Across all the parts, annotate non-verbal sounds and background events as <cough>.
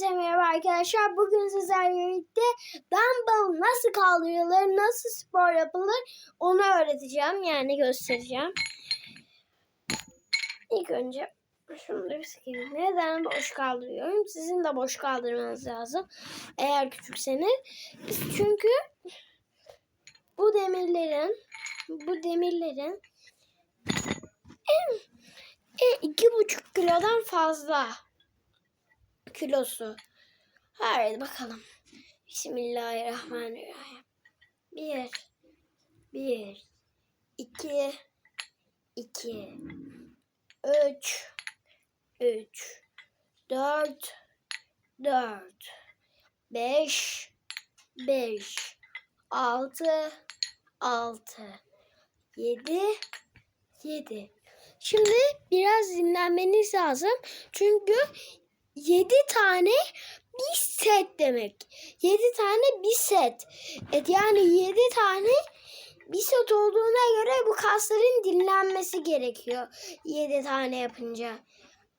Hepinize merhaba arkadaşlar. Bugün sizlerle birlikte dumbbell nasıl kaldırılır, nasıl spor yapılır onu öğreteceğim. Yani göstereceğim. İlk önce şunu da bir sikeyim. Neden boş kaldırıyorum? Sizin de boş kaldırmanız lazım. Eğer küçükseniz. Çünkü bu demirlerin bu demirlerin en, en iki buçuk kilodan fazla kilosu. Haydi bakalım. Bismillahirrahmanirrahim. Bir, bir, iki, iki, üç, üç, dört, dört, beş, beş, altı, altı, yedi, yedi. Şimdi biraz dinlenmeniz lazım. Çünkü 7 tane bir set demek. 7 tane bir set. Evet, yani 7 tane bir set olduğuna göre bu kasların dinlenmesi gerekiyor. 7 tane yapınca.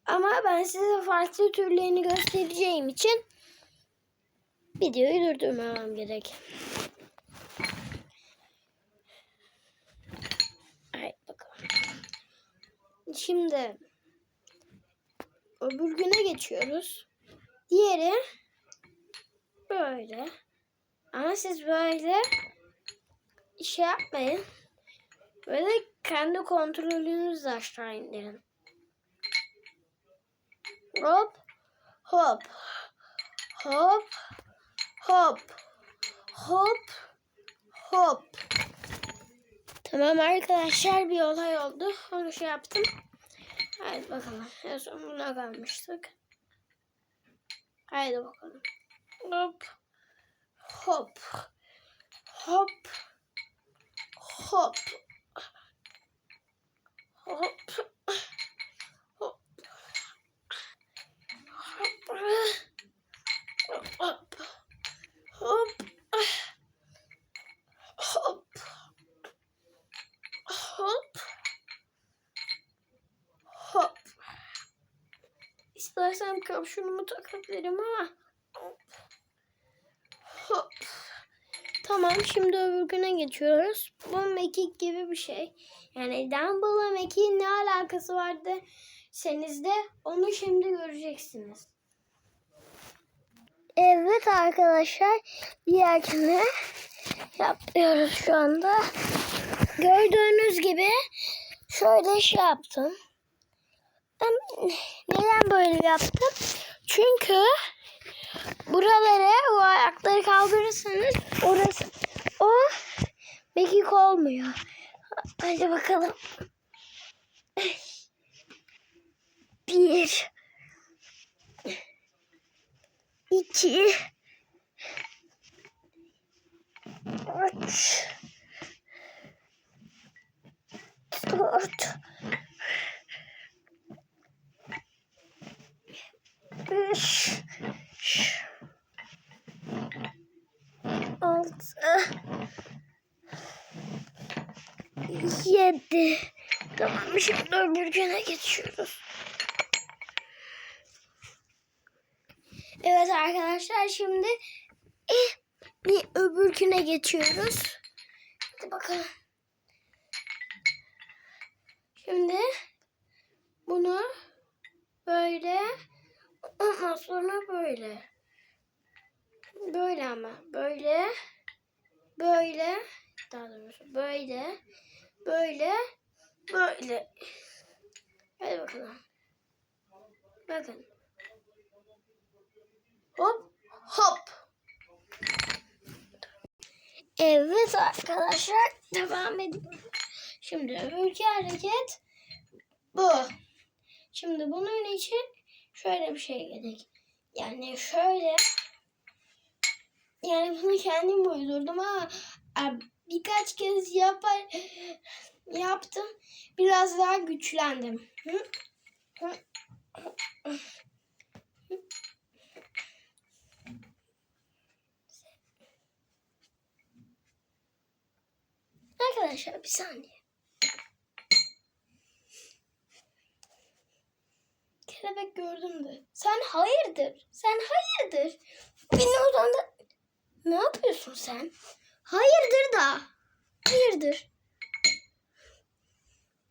Ama ben size farklı türlerini göstereceğim için videoyu durdurmamam gerek. Haydi bakalım. Şimdi öbür güne geçiyoruz. Diğeri böyle. Ama siz böyle şey yapmayın. Böyle kendi kontrolünüzle aşağı indirin. Hop, hop, hop, hop, hop, hop. Tamam arkadaşlar bir olay oldu. Onu şey yaptım. Haydi bakalım. En son buna kalmıştık. Haydi bakalım. Hop. Hop. Hop. Hop. Hop. Hop. Hop. Hop. Hop. Hop. Hop. İstersem kapşonumu takabilirim ama. Hop. Tamam şimdi öbür güne geçiyoruz. Bu mekik gibi bir şey. Yani dumbbell'la mekiğin ne alakası vardı senizde onu şimdi göreceksiniz. Evet arkadaşlar diğer güne yapıyoruz şu anda. Gördüğünüz gibi şöyle şey yaptım. Neden böyle yaptım? Çünkü buralara o ayakları kaldırırsanız orası o mekik olmuyor. Hadi bakalım. Bir. iki, Üç. Dört. Beş, altı, yedi. Tamam şimdi öbür güne geçiyoruz. Evet arkadaşlar şimdi eh, bir öbür güne geçiyoruz. Hadi bakalım. Şimdi bunu böyle Ondan sonra böyle. Böyle ama. Böyle. Böyle. Daha doğrusu böyle. Böyle. Böyle. Hadi bakalım. Bakın. Hop. Hop. Evet arkadaşlar. Devam ediyoruz. Şimdi öbürki hareket bu. Şimdi bunun için şöyle bir şey gerek. Yani şöyle yani bunu kendim uydurdum ama birkaç kez yapar yaptım. Biraz daha güçlendim. Arkadaşlar bir saniye. Kelebek gördüm de. Sen hayırdır? Sen hayırdır? Beni oradan da... Ne yapıyorsun sen? Hayırdır da. Hayırdır?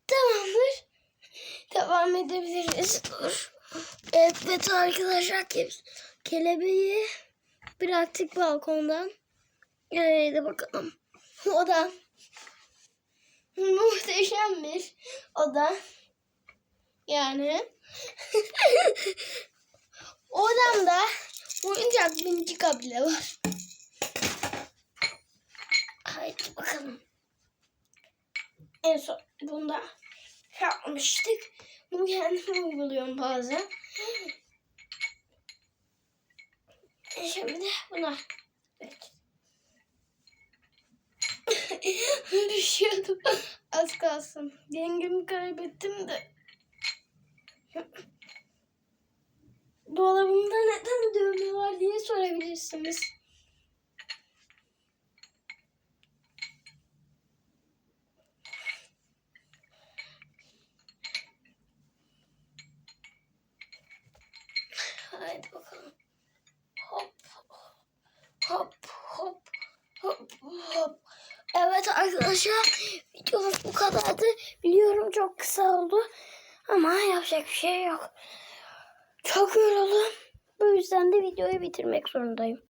Tamamdır. Devam edebiliriz. Dur. Evet arkadaşlar ke- kelebeği bıraktık balkondan. Hadi bakalım. Oda. Muhteşem bir oda. Yani odamda oyuncak minicik bile var. Haydi bakalım. En son bunda yapmıştık. Bunu kendim uyguluyorum bazen. E Şimdi de buna. Evet. <laughs> Düşüyordum. Az kalsın. Dengemi kaybettim de. Dolabımda neden dövme var diye sorabilirsiniz. Haydi bakalım. Hop hop hop hop hop. Evet arkadaşlar videomuz bu kadardı. Biliyorum çok kısa oldu. Ama yapacak bir şey yok. Çok yoruldum. Bu yüzden de videoyu bitirmek zorundayım.